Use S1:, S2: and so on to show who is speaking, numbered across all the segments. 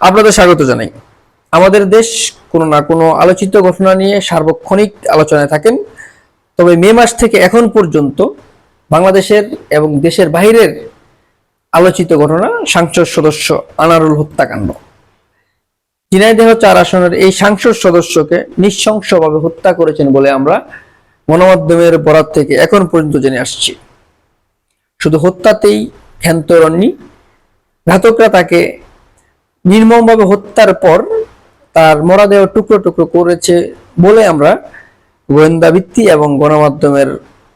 S1: আপনাদের স্বাগত জানাই। আমাদের দেশ কোনো না কোনো আলোচিত ঘটনা নিয়ে সার্বক্ষণিক আলোচনায় থাকেন। তবে মে মাস থেকে এখন পর্যন্ত বাংলাদেশের এবং দেশের বাইরের আলোচিত ঘটনা সাংসদ সদস্য আনারুল হত্যাকাণ্ড। ঝিনাইদহ চার আসনের এই সাংসদ সদস্যকে নৃশংসভাবে হত্যা করেছেন বলে আমরা গণমাধ্যমের বরাত থেকে এখন পর্যন্ত জেনে আসছি। শুধু হত্যাতেই ক্ষান্ত ঘাতকরা তাকে নির্মমভাবে হত্যার পর তার মরাদেহ টুকরো টুকরো করেছে বলে আমরা গোয়েন্দা ভিত্তি এবং গণমাধ্যমের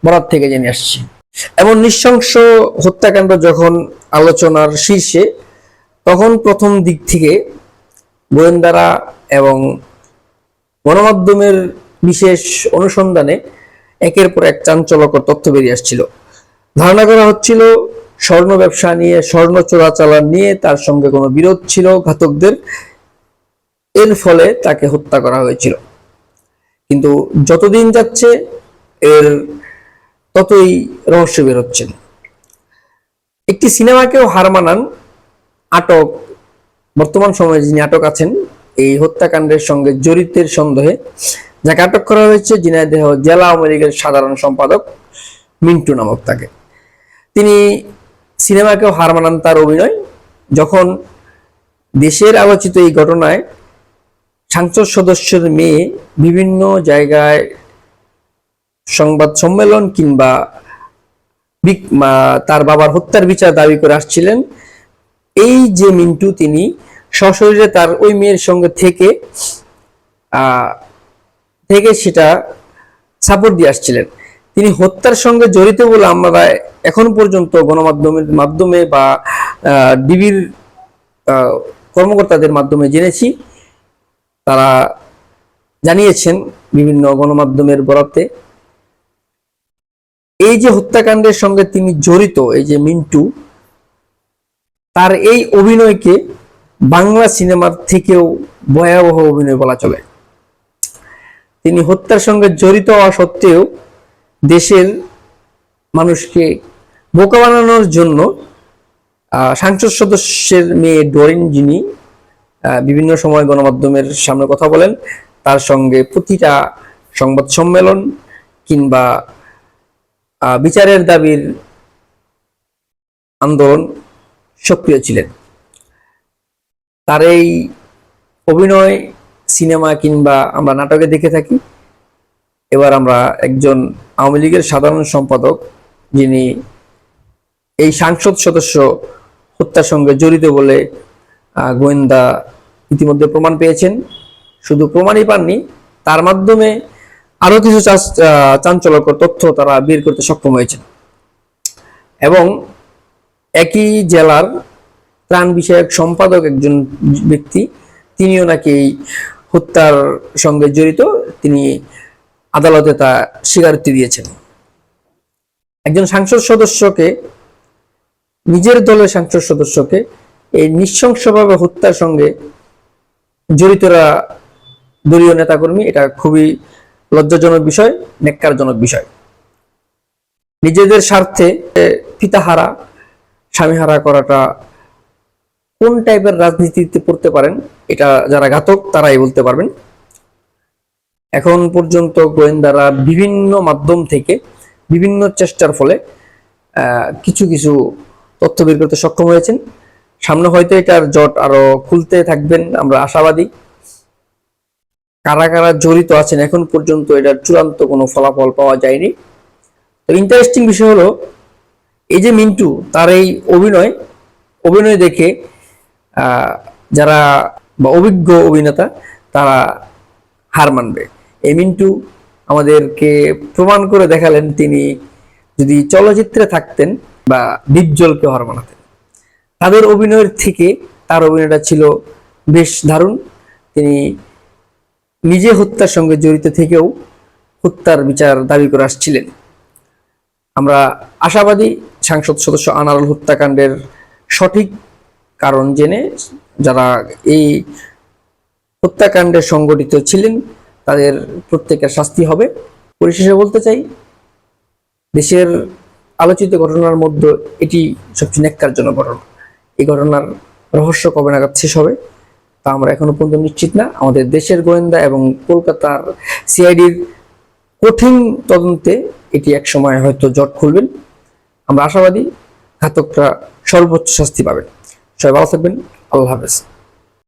S1: বরাত থেকে জেনে আসছি। এমন নৃশংস হত্যাকাণ্ড যখন আলোচনার শীর্ষে, তখন প্রথম দিক থেকে গোয়েন্দারা এবং গণমাধ্যমের বিশেষ অনুসন্ধানে একের পর এক চাঞ্চল্যকর তথ্য বেরিয়ে আসছিল। ধারণা করা হচ্ছিল স্বর্ণ ব্যবসা নিয়ে, স্বর্ণ চোরাচালান নিয়ে তার সঙ্গে কোনো বিরোধ ছিল ঘাতকদের। এর ফলে তাকে হত্যা করা হয়েছিল। কিন্তু যতদিন যাচ্ছে, এর ততই রহস্য বেরোচ্ছেন একটি সিনেমাকেও হার মানান আটক, বর্তমান সময়ে যিনি আটক আছেন, এই হত্যাকাণ্ডের সঙ্গে জড়িতের সন্দেহে যাকে আটক করা হয়েছে ঝিনাইদহ জেলা আওয়ামী লীগের সাধারণ সম্পাদক মিন্টু নামক তাকে। তিনি সিনেমাকেও হার মানান তার অভিনয়। যখন দেশের আলোচিত এই ঘটনায় সাংসদ সদস্যের মেয়ে বিভিন্ন জায়গায় সংবাদ সম্মেলন কিংবা তার বাবার হত্যার বিচার দাবি করে আসছিলেন, এই যে মিন্টু তিনি সশরীরে তার ওই মেয়ের সঙ্গে থেকে থেকে সেটা সাপোর্ট দিয়ে আসছিলেন। তিনি হত্যার সঙ্গে জড়িত বলে আমরা এখন পর্যন্ত গণমাধ্যমের মাধ্যমে বা ডিবির কর্মকর্তাদের মাধ্যমে জেনেছি। তারা জানিয়েছেন বিভিন্ন গণমাধ্যমের বরাতে। এই যে হত্যাকাণ্ডের সঙ্গে তিনি জড়িত, এই যে মিন্টু, তার এই অভিনয়কে বাংলা সিনেমার থেকেও ভয়াবহ অভিনয় বলা চলে। তিনি হত্যার সঙ্গে জড়িত হওয়া সত্ত্বেও দেশের মানুষকে বোকা বানানোর জন্য সাংসদ সদস্যের মেয়ে ডরিন যিনি বিভিন্ন সময় গণমাধ্যমের সামনে কথা বলেন, তার সঙ্গে প্রতিটা সংবাদ সম্মেলন কিংবা বিচারের দাবির আন্দোলন সক্রিয় ছিলেন। তার এই অভিনয়, সিনেমা কিংবা আমরা নাটকে দেখে থাকি। এবার আমরা একজন আওয়ামী লীগের সাধারণ সম্পাদক, যিনি এই সাংসদ সদস্য হত্যার সঙ্গে জড়িত বলে গোয়েন্দা ইতিমধ্যে প্রমাণ পেয়েছেন। শুধু প্রমাণই পাননি, তার মাধ্যমে আরও কিছু চাঞ্চল্যকর তথ্য তারা বের করতে সক্ষম হয়েছেন। এবং একই জেলার ত্রাণ বিষয়ক সম্পাদক একজন ব্যক্তি, তিনিও নাকি হত্যার সঙ্গে জড়িত। তিনি আদালতে তা স্বীকারোক্তি দিয়েছেন। একজন সাংসদ সদস্যকে, নিজের দলের সাংসদ সদস্যকে এই নৃশংসভাবে হত্যার সঙ্গে জড়িতরা দলীয় নেতাকর্মী, এটা খুবই লজ্জাজনক বিষয় নেককারজনক বিষয়। নিজেদের স্বার্থে পিতাহারা, স্বামীহারা করাটা কোন টাইপের রাজনীতিতে পড়তে পারেন, এটা যারা ঘাতক, তারাই বলতে পারবেন। এখন পর্যন্ত গোয়েন্দারা বিভিন্ন মাধ্যম থেকে বিভিন্ন চেষ্টার ফলে কিছু কিছু তথ্য বের করতে সক্ষম হয়েছেন। সামনে হয়তো এটার জট আরও খুলতে থাকবেন, আমরা আশাবাদী। কারা কারা জড়িত আছেন এখন পর্যন্ত এটার চূড়ান্ত কোনো ফলাফল পাওয়া যায়নি। তো ইন্টারেস্টিং বিষয় হলো, এই যে মিন্টু, তার এই অভিনয় অভিনয় দেখে যারা বা অভিজ্ঞ অভিনেতা, তারা হার মানবে। এই মিন্টু আমাদেরকে প্রমাণ করে দেখালেন তিনি যদি চলচ্চিত্রে থাকতেন বা ডিপজলকে হার মানাতেন তাদের অভিনয়ের থেকে তার অভিনয়টা ছিল বেশ দারুণ। তিনি নিজে হত্যার সঙ্গে জড়িত থেকেও হত্যার বিচার দাবি করে আসছিলেন। আমরা আশাবাদী সাংসদ সদস্য আনারুল হত্যাকাণ্ডের সঠিক কারণ জেনে যারা এই হত্যাকাণ্ডে সংগঠিত ছিলেন তাদের প্রত্যেকের শাস্তি হবে। পরিশেষে বলতে চাই, দেশের আলোচিত ঘটনার মধ্যে এটি সবচেয়ে ন্যাক্কারজনক ঘটনা। এই ঘটনার রহস্য কবে নাগাদ শেষ হবে, তা আমরা এখনও পর্যন্ত নিশ্চিত না। আমাদের দেশের গোয়েন্দা এবং কলকাতার সিআইডির কঠিন তদন্তে এটি এক সময় হয়তো জট খুলবেন। আমরা আশাবাদী, ঘাতকরা সর্বোচ্চ শাস্তি পাবেন। সবাই ভালো থাকবেন। আল্লাহ হাফেজ।